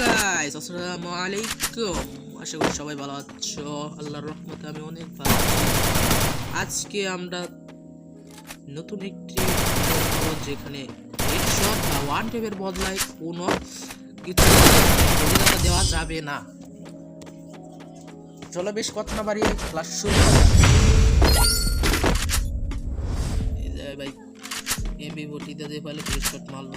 Guys আসসালামু আলাইকুম আশা করি সবাই ভালো আছো। আল্লাহর রহমতে আমি অনেক ভালো আজকে আমরা নতুন একটি যেখানে হেডশট বা ওয়ান টেপের বদলায় কোনো কিছু দেওয়া যাবে না। চলো বেশ কথা না বাড়িয়ে ক্লাস শুরু ভাই এমবি বটিতে দিয়ে পাইলে হেডশট মারলো।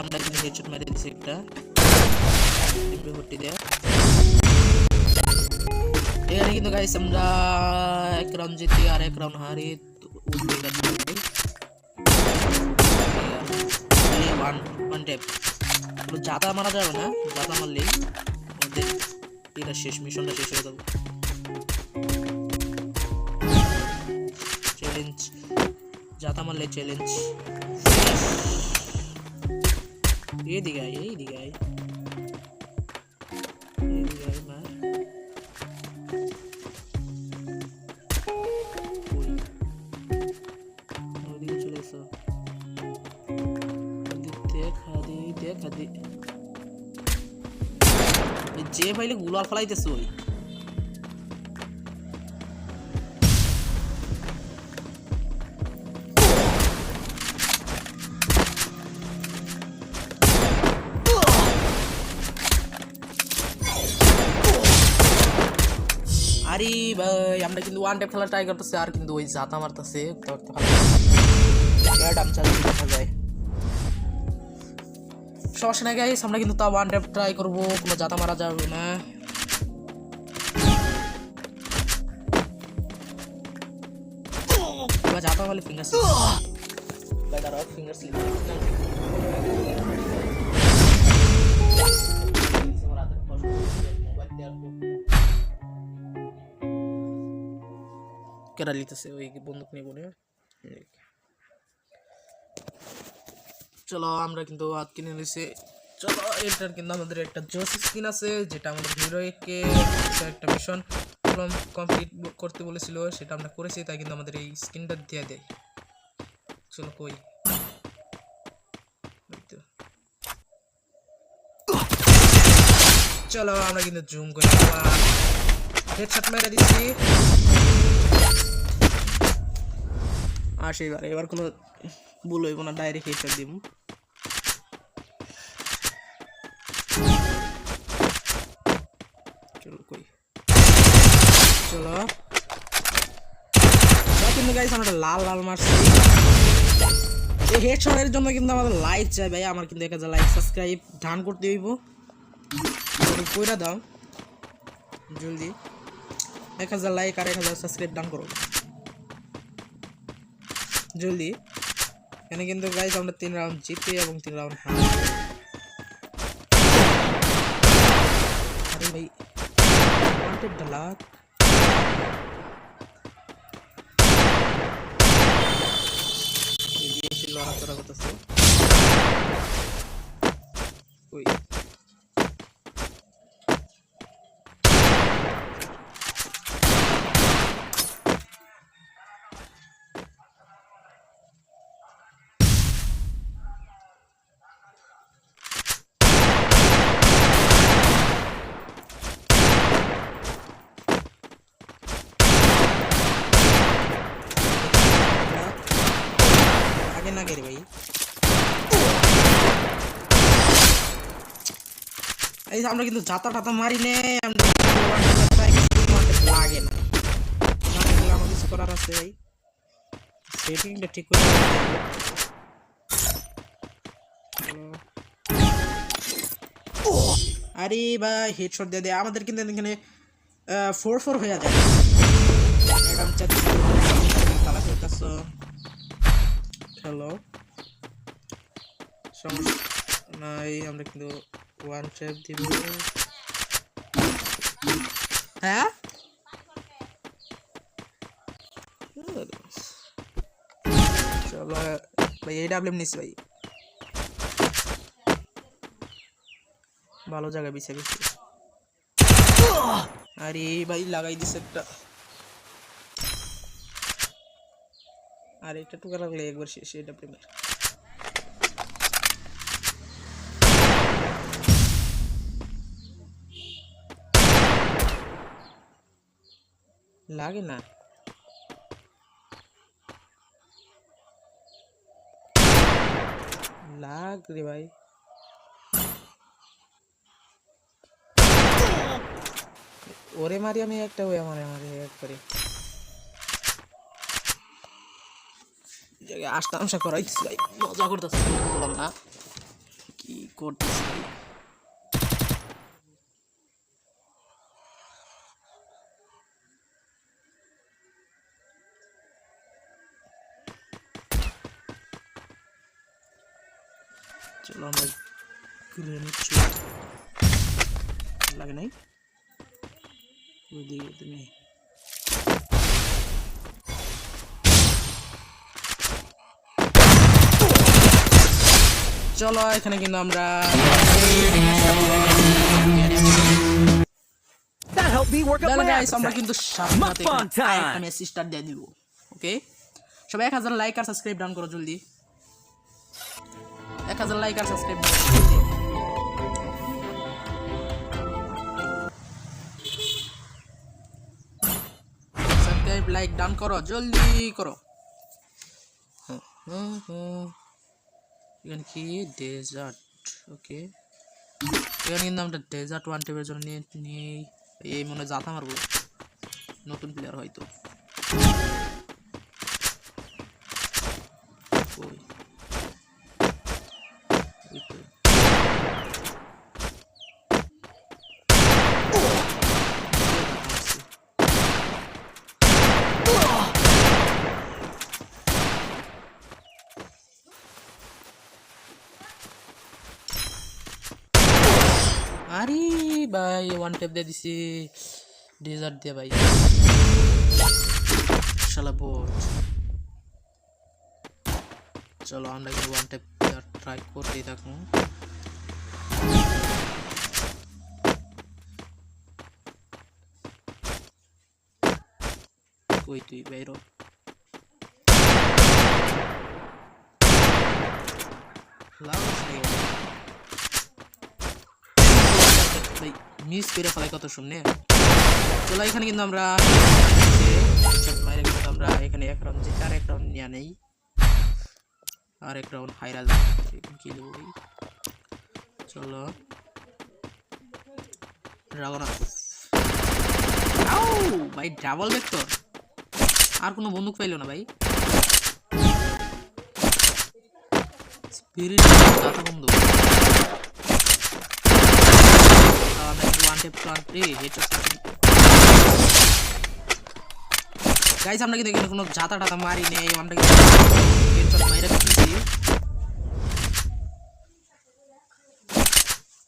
আমরা কিন্তু হেডশট মেরে দিছি একটা বটি দিয়ে। এখানে কিন্তু গাইস আমরা এক রাউন্ড জিতি আর এক রাউন্ড হারি। ওয়ান ওয়ান ট্যাপ জাতা মারা যাবে না জাতা মারলেই আমাদের এটা শেষ মিশনটা শেষ হয়ে যাবে। চ্যালেঞ্জ জাতা মারলে চ্যালেঞ্জ এইদিকে আয় এইদিকে আয়। যে পাইলে গুলার ফেলাইতেছে ওই। আরে আমরা কিন্তু ওয়ান ট্যাপ খেলা ট্রাই করতেছি, আর কিন্তু ওই জাতা মারতেছে সমস্যা নাই গাইস আমরা কিন্তু তা ওয়ান ট্যাপ ট্রাই করব, কোনো জাতা মারা যাবে না। জাতা মারলে ফিঙ্গার ফিঙ্গার কেরা লিতেছে ওই বন্দুক নিয়ে বলে চলো, আমরা কিন্তু হাত কিনে নিয়েছি চলো, এটার কিন্তু আমাদের একটা জোস স্কিন আছে, যেটা আমাদের হিরোকে একটা মিশন কমপ্লিট করতে বলেছিল, সেটা আমরা করেছি, তাই কিন্তু আমাদের এই স্কিনটা দিয়ে দেয়। চলো, কই। চলো, আমরা কিন্তু জুম করে হেডশট মেরে দিচ্ছি আর সেইবার এবার কোনো ভুল হইব না ডাইরেক্ট হেডশট দিব চলো কিন্তু গাইস আমরা লাল লাল মারছি। এই হেডশটের জন্য কিন্তু আমাদের লাইক চাই ভাই, আমার কিন্তু এক হাজার লাইক সাবস্ক্রাইব ডান করতে হইব। কইরা দাও, জলদি। এক হাজার লাইক আর এক হাজার সাবস্ক্রাইব ডান করো। জলদি। এখানে কিন্তু গাইস আমরা তিন রাউন্ড জিতে এবং তিন রাউন্ড হারি। আরে ভাই ওয়ান্টেড ডালাক লড়াচড়া করতেছে। ওই আগে না গেরে ভাই এই আমরা কিন্তু জাতা টাতা মারি নে আমরা কিন্তু one shot try করছি, one shot লাগে না করার আছে ঠিক করে। আরে ভাই হেডশট দিয়ে দেয় আমাদের কিন্তু এখানে ফোর ফোর হয়ে যায়। হ্যালো সমস্যা নাই আমরা কিন্তু ওয়ান ট্যাপ দিব হ্যাঁ চলো ভাই এই ডাবলেম নিস ভাই ভালো জায়গায় বিছে বিছে আরে ভাই লাগাই দিছে একটা আর এটা টুকা লাগলে একবার শেষ এটা প্রেমের লাগে না। লাগ রে ভাই। ওরে মারি আমি একটা ওয়ে মারে, মারি, এক জায়গায় আসতে আমসা করাইছি মজা করতেছি বললাম না কি করতেছি? চলো আমরা গ্রেনেড ছুট লাগে নাই? ওইদিকে তুমি চলো এখানে কিন্তু আমরা. কিন্তু! আমি সিস্টার দিয়ে দিব ওকে সবাই এক হাজার লাইক আর সাবস্ক্রাইব ডাউন করো জলদি। এক হাজার লাইক আর সাবস্ক্রাইব সাবস্ক্রাইব লাইক ডান করো জলদি করো। এখানে কি ডেজার্ট ওকে এখানে কিন্তু আমরা ডেজার্ট ওয়ান টেপের জন্য নিয়ে এই মনে জাতা মারবো নতুন প্লেয়ার হয়তো ওই। এই তো। জাতা মারছি। আরে ভাই ওয়ান টেপ দিয়ে দিছি। ডেজার্ট দিয়ে ভাই। শালা বোট চলো আমরা ওয়ান টেপ ট্রাই করতেই থাকব। কই তুই, বাইর? হ। মিস করে ফেলাই কত শুনে। চলো, এখানে কিন্তু আমরা আমরা এখানে এক রাউন্ড জিতে, আর এক রাউন্ড নিয়ে নেই। আর এক রাউন্ড হাইরা চলো। ড্রাগন ভাই ডাবল ভেক্টর আর কোনো বন্দুক পাইলো না ভাই। স্পিরিট দাতা বন্দুক গাইস আমরা কিন্তু এখানে কোনো জাতা টাতা মারি নেই, আমরা কিন্তু হেডশট মাইরা দিচ্ছি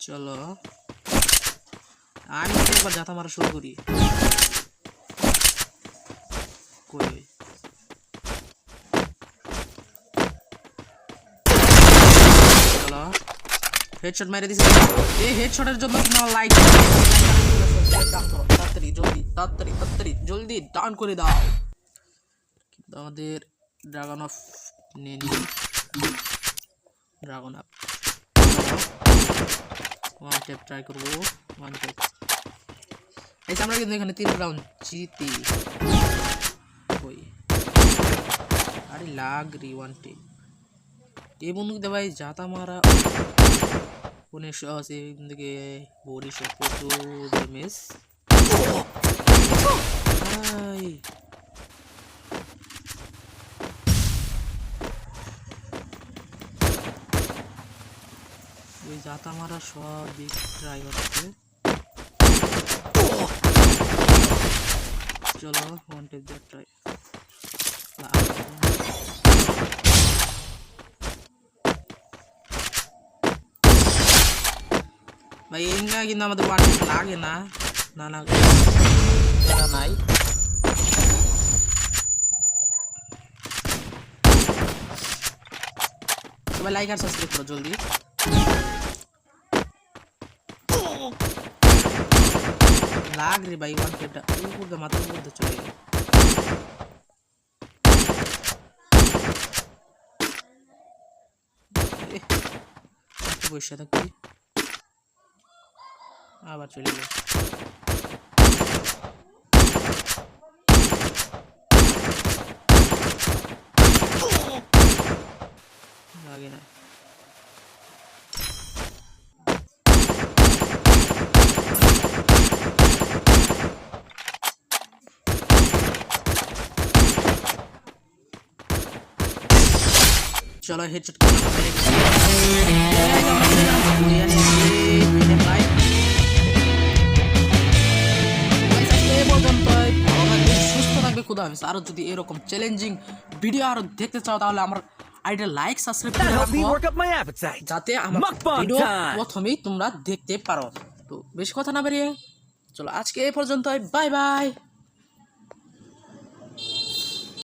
চলো। আমি একবার জাতা মারা শুরু করি। কই ওই? চলো হেডশট মেরে দিছি। এই হেডশটের জন্য কিন্তু আমার লাইক তাড়াতাড়ি, জলদি, তাড়াতাড়ি তাড়াতাড়ি, জলদি ডাউন করে দাও। কিন্তু আমাদের ড্রাগন অফ নিয়ে নিই dragon up one tap try করব ওয়ান টেপ এই আমরা কিন্তু এখানে তিন রাউন্ড জিতি। আরে লাগ রি ওয়ান টেপ এই বন্ধুকে ভাই জাতা মারা। উনিশশো আশি থেকে উনিশশো প্রচুর ড্যামেজ ওই জাতা মারা সব দিক ট্রাই হচ্ছে চলো ওয়ান টেপ দিয়ে ট্রাই ভাই এঙ্গা কিন্তু আমাদের ওয়ান লাগে না না না এটা নাই সবাই লাইক আর সাবস্ক্রাইব করো জলদি লাগ রে ভাই ওয়ান কেটা উপর মাথার উপর চলে গেল বসে থাকি আবার চলে গেল লাগে না। চলো করে সুস্থ থাকবে খুদা হাফেজ আরও যদি এরকম চ্যালেঞ্জিং ভিডিও আরও দেখতে চাও তাহলে আমার আইডিয়া লাইক সাবস্ক্রাইব করে রাখো. যাতে আমার ভিডিও প্রথমেই তোমরা দেখতে পারো। তো বেশি কথা না বেরিয়ে চলো আজকে এই পর্যন্ত বাই বাই